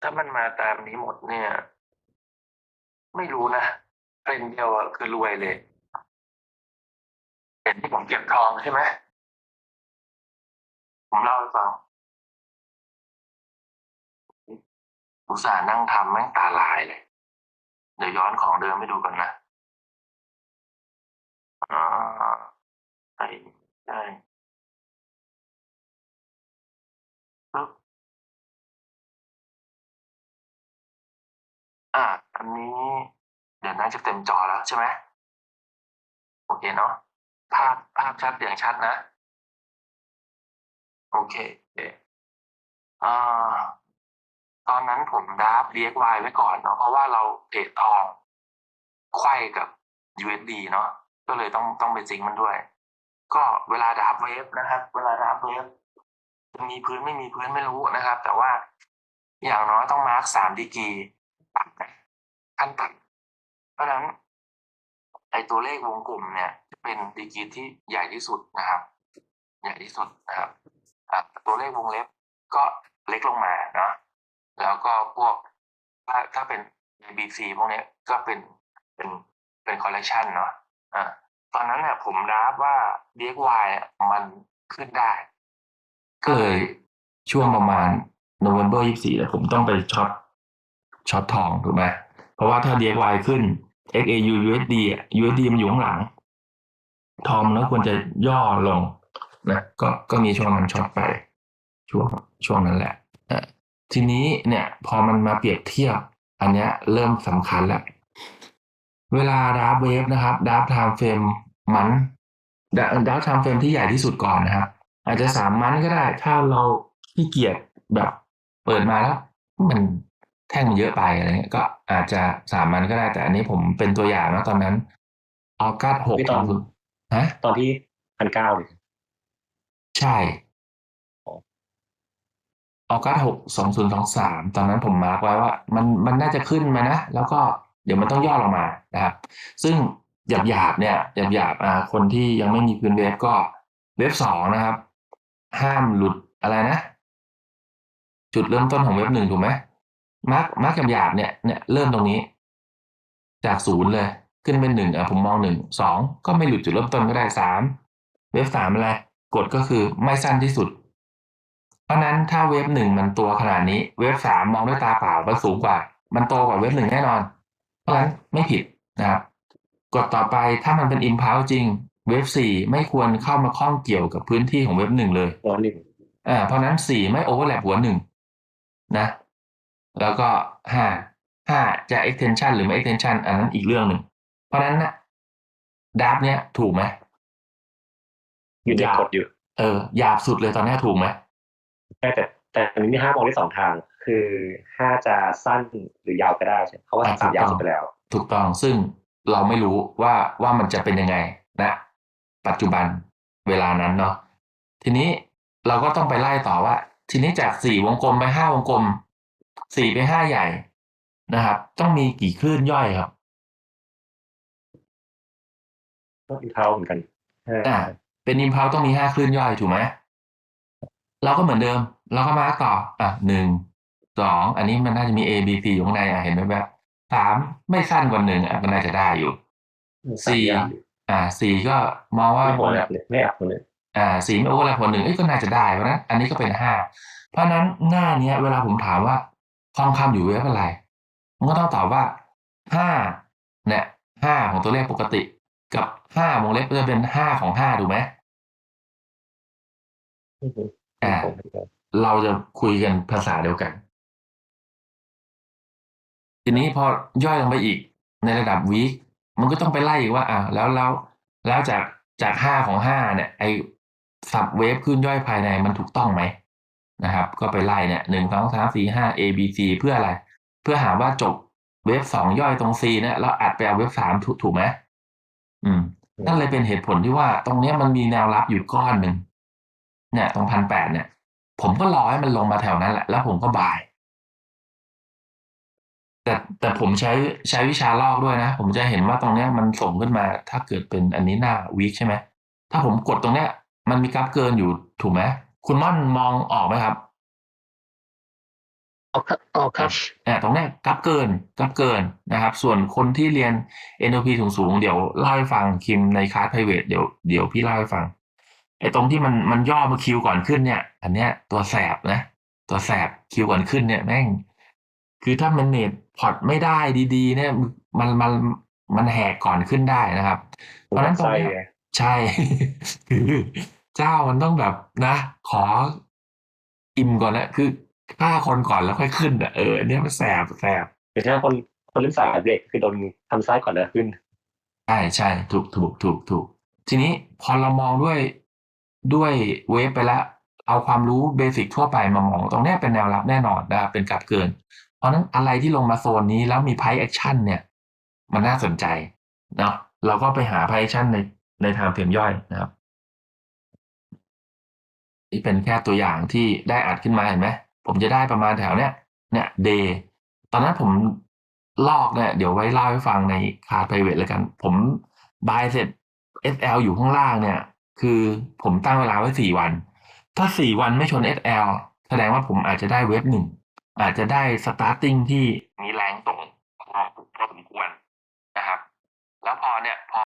ถ้ามันมาตามนี้หมดเนี่ย ไม่รู้นะเทรนเดียวอะคือรวยเลยเห็นที่ผมเก็บทองใช่ไหมผมเล่าให้ฟังอุตส่าห์นั่งทำแม่งตาลายเลย เดี๋ยวย้อนของเดิมให้ดูกันนะอ่าใช่ใช่ อ่าอันนี้เดี๋ยวน่าจะเต็มจอแล้วใช่ไหมโอเคเนาะภาพภาพชัดอย่างชัดนะ โอเคอเคอ่าตอนนั้นผมดับ DXY ไว้ก่อนเนาะเพราะว่าเราเทรดทองไขว้กับ USD เนาะก็เลยต้องต้องไปซิงมันด้วย ก็เวลาดับเวฟนะครับ เวลาดับเวฟจะมีพื้นไม่มีพื้นไม่รู้นะครับ แต่ว่าอย่างน้อยต้องมาร์กสามดีกรีต่ำนะ ขั้นต่ำเพราะฉะนั้นไอตัวเลขวงกลุ่มเนี่ยจะเป็นดีกรีที่ใหญ่ที่สุดนะครับ ใหญ่ที่สุดนะครับอะตัวเลขวงเล็บก็เล็กลงมาเนาะแล้วก็พวกถ้าถ้าเป็น ABC พวกเนี้ยก็เป็นเป็นเป็นคอลเลคชันเนาะอะตอนนั้นเนี่ยผมรับว่า DXY อะมันขึ้นได้ก็เลยช่วงประมาณโนเวม ber 24เนี่ยผมต้องไปช็อตช็อตทองถูกไหม เพราะว่าถ้า DXY ขึ้น XAU USD อะ USD มันอยู่ข้างหลัง ทองมันก็ควรจะย่อลงนะก็ก็มีช่วงนั้นช็อตไปช่วงช่วงนั้นแหละอะทีนี้เนี่ยพอมันมาเปรียบเทียบ อันเนี้ยเริ่มสำคัญแล้ว เวลาดับเวฟนะครับดับไทม์เฟรมมันดับไทม์เฟรมที่ใหญ่ที่สุดก่อนนะครับ อาจจะสามมันก็ได้ ถ้าเราขี้เกียจแบบ เปิดมาแล้ว มัน แท่งมันเยอะไปอะไรเงี้ยก็อาจจะสามมันก็ได้แต่อันนี้ผมเป็นตัวอย่างนะตอนนั้นออกัสหกนี่ตอนฮะตอนที่พันเก้าเลยใช่อ๋อออกัสหกสองศูนย์สองสามตอนนั้นผมมาร์กไว้ว่ามันมันน่าจะขึ้นมานะ แล้วก็เดี๋ยวมันต้องย่อลงมานะครับ ซึ่งหยาบหยาบๆเนี่ยหยาบหยาบๆอ่าคนที่ยังไม่มีพื้นเวฟก็เวฟสองนะครับ ห้ามหลุดอะไรนะ จุดเริ่มต้นของเว็บหนึ่งถูกไหม มาร์กมาร์กหยาบๆเนี่ยเนี่ยเริ่มตรงนี้ จากศูนย์เลย ขึ้นเป็นหนึ่งอะผมมองหนึ่งสองก็ไม่หลุดจุดเริ่มต้นก็ได้สามเว็บสามอะไรกฎก็คือไม่สั้นที่สุด เพราะฉะนั้นถ้าเว็บหนึ่งมันตัวขนาดนี้ เว็บสามมองด้วยตาเปล่ามันสูงกว่า มันโตกว่าเว็บหนึ่งแน่นอน เพราะฉะนั้นไม่ผิดนะครับกฎต่อไปถ้ามันเป็นอิมพาวจริง เว็บสี่ไม่ควรเข้ามาข้องเกี่ยวกับพื้นที่ของเว็บหนึ่งเลยหัวหนึ่งอ่าเพราะฉะนั้นสี่ไม่โอเวอร์แลปหัวหนึ่งนะ แล้วก็ห้าห้าจะ extension หรือไม่ extension อันนั้นอีกเรื่องหนึ่ง เพราะฉะนั้นนะดับเนี้ยถูกไหมอยู่ในยาวกฎอยู่ เออหยาบสุดเลยตอนเนี้ยถูกไหมแต่แต่แต่อันนี้มีห้ามองได้สองทาง คือห้าจะสั้นหรือยาวก็ได้ใช่ไหมเพราะว่าอะสามยาวถูสุกต้องดไปแล้ว ถูกต้องซึ่งเราไม่รู้ว่าว่ามันจะเป็นยังไงนะ ปัจจุบันเวลานั้นเนาะทีนี้เราก็ต้องไปไล่ต่อว่า ทีนี้จากสี่วงกลมไปห้าวงกลม สี่ไปห้าใหญ่นะครับ ต้องมีกี่คลื่นย่อยครับก็อินเท้าเหมือนกันอ่าเป็นอิมพาวต้องมีห้าคลื่นย่อยถูกไหมเราก็เหมือนเดิม เราก็มาร์กต่อ อะหนึ่งสองอันนี้มันน่าจะมี A B C อยู่ข้างในอะเห็นไหมแบบสามไม่สั้นกว่าหนึ่งอะมันน่าจะได้อยู่สี่ยาวอ่าสี่ก็มองว่าไม่หัวแลบเลยไม่อับเลยอ่าสี่ไม่โอเวอร์แลปคนหนึ่งเอ้ยก็น่าจะได้เพราะฉะนั้นอันนี้ก็เป็นห้าเพราะฉะนั้นหน้าเนี้ย เวลาผมถามว่า ทองคำอยู่เวฟอะไร มันก็ต้องตอบว่าห้าเนี่ยห้าของตัวเลขปกติ กับห้าวงเล็บก็จะเป็นห้าของห้าถูกไหมอ่าเราจะคุยกันภาษาเดียวกัน ทีนี้พอย่อยลงไปอีกในระดับวีคมันก็ต้องไปไล่อีกว่าอ่าแล้วแล้วแล้วจากจากห้าของห้าเนี่ย ไอสับเวฟขึ้นย่อยภายในมันถูกต้องไหม นะครับ ก็ไปไล่เนี่ยหนึ่งสองสามสี่ห้า A B C เพื่ออะไร เพื่อหาว่าจบเวฟสองย่อยตรง C เนี่ยแล้วอัดไปเอาเวฟสามถูกถูกไหมอืมนั่นเลยเป็นเหตุผลที่ว่าตรงเนี้ยมันมีแนวรับอยู่ก้อนหนึ่งเนี่ย ตรงพันแปดเนี่ย ผมก็รอให้มันลงมาแถวนั้นแหละ แล้วผมก็บาย แต่แต่ผมใช้ใช้วิชาลอกด้วยนะ ผมจะเห็นว่าตรงเนี้ยมันส่งขึ้นมา ถ้าเกิดเป็นอันนี้หน้าวีคใช่ไหมถ้าผมกดตรงเนี้ย มันมีกราฟเกินอยู่ถูกไหม คุณม่อนมองออกไหมครับ ออกครับออกครับอ่าตรงเนี้ยกราฟเกินกราฟเกินนะครับ ส่วนคนที่เรียน NLP สูงสูงๆเดี๋ยวเล่าให้ฟังคิมในคลาส private เดี๋ยวเดี๋ยวพี่เล่าให้ฟังไอ้ตรงที่มันมันย่อมาคิวก่อนขึ้นเนี่ย อันเนี้ยตัวแสบนะ ตัวแสบคิวก่อนขึ้นเนี่ยแม่ง คือถ้ามันเนตพอร์ตไม่ได้ดีๆ เนี่ย มันมันมันแหกก่อนขึ้นได้นะครับ เพราะฉะนั้นตรงไส้เนี้ยไงใช่คือ เจ้ามันต้องแบบนะ ขออิ่มก่อนนะคือฆ่าคนก่อนแล้วค่อยขึ้นอะเอออันเนี้ยมันแสบแสบคือถ้าคนคนเล่นสายเบรกคือโดนทำไส้ก่อนแล้วขึ้นใช่ใช่ถูกถูกถูกถูกทีนี้พอเรามองด้วยด้วยเวฟไปแล้วเอาความรู้เบสิกทั่วไปมามอง ตรงเนี้ยเป็นแนวรับแน่นอนนะครับเป็นกราฟเกิน เพราะฉะนั้นอะไรที่ลงมาโซนนี้แล้วมีไพ e แอคชั่นเนี่ย มันน่าสนใจเนาะเราก็ไปหาไพ e แอคชั่นในในทางเฟรมย่อยนะครับ นี่เป็นแค่ตัวอย่างที่ได้อัดขึ้นมาเห็นไหมผมจะได้ประมาณแถวเนี้ยเนี่ยเดย์ตอนนั้นผมลอกเนี่ยเดี๋ยวไว้เล่าให้ฟังในคาร์ private แล้วกัน ผมบายเสร็จ SL อยู่ข้างล่างเนี่ย คือผมตั้งเวลาไว้สี่วัน ถ้าสี่วันไม่ชน SL แสดงว่าผมอาจจะได้เว็บหนึ่งอาจจะได้ starting ที่มี